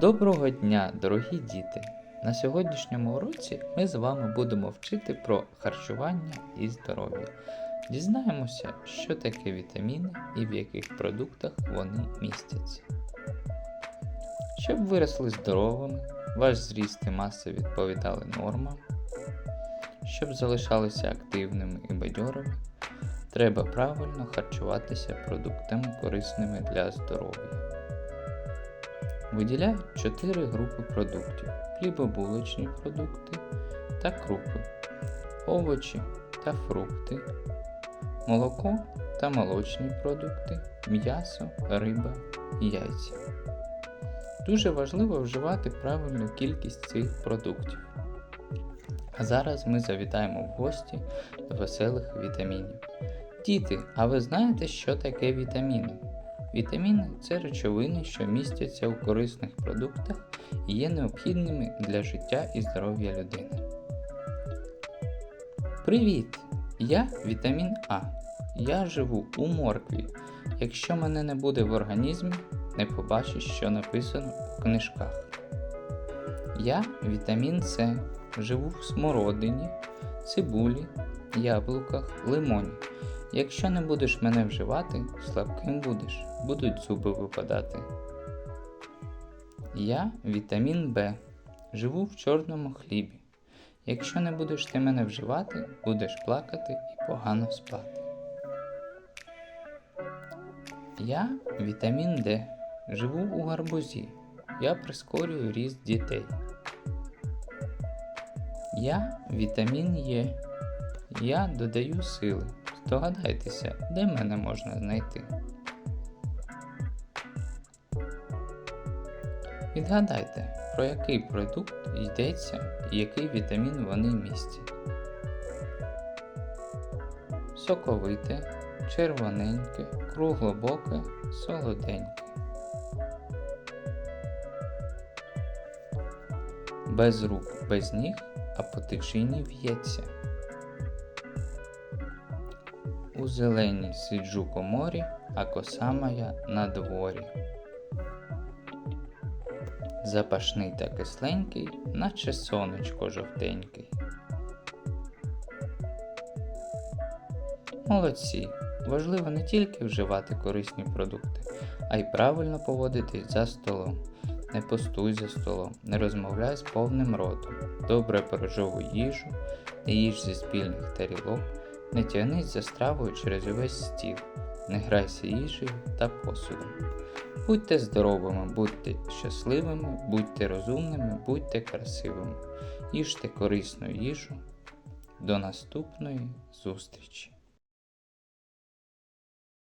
Доброго дня, дорогі діти! На сьогоднішньому уроці ми з вами будемо вчити про харчування і здоров'я. Дізнаємося, що таке вітаміни і в яких продуктах вони містяться. Щоб виросли здоровими, ваш зріст і маса відповідали нормам, щоб залишалися активними і бадьорими, треба правильно харчуватися продуктами корисними для здоров'я. Виділяють 4 групи продуктів: хлібобулочні продукти та крупи, овочі та фрукти, молоко та молочні продукти, м'ясо, риба яйця. Дуже важливо вживати правильну кількість цих продуктів. А зараз ми завітаємо в гості до веселих вітамінів. Діти, а ви знаєте, що таке вітаміни? Вітаміни це речовини, що містяться у корисних продуктах і є необхідними для життя і здоров'я людини. Привіт! Я вітамін А. Я живу у моркві. Якщо мене не буде в організмі, не побачиш, що написано у книжках. Я вітамін С. Живу в смородині, цибулі, яблуках, лимоні. Якщо не будеш мене вживати, слабким будеш, будуть зуби випадати. Я вітамін Б. Живу в чорному хлібі. Якщо не будеш ти мене вживати, будеш плакати і погано спати. Я вітамін Д. Живу у гарбузі. Я прискорюю ріст дітей. Я вітамін Е. Я додаю сили. Здогадайтеся, де мене можна знайти. Відгадайте, про який продукт йдеться і який вітамін вони містять. Соковите, червоненьке, круглобоке, солоденьке. Без рук, без ніг, а по тичині в'ється. У зеленій сиджу коморі, а коса моя на дворі. Запашний та кисленький, наче сонечко жовтенький. Молодці! Важливо не тільки вживати корисні продукти, а й правильно поводитись за столом. Не пустуй за столом, не розмовляй з повним ротом, добре пережовуй їжу, не їж зі спільних тарілок. Не тягнись за стравою через увесь стіл, не грайся їжею та посудом. Будьте здоровими, будьте щасливими, будьте розумними, будьте красивими. Їжте корисну їжу. До наступної зустрічі!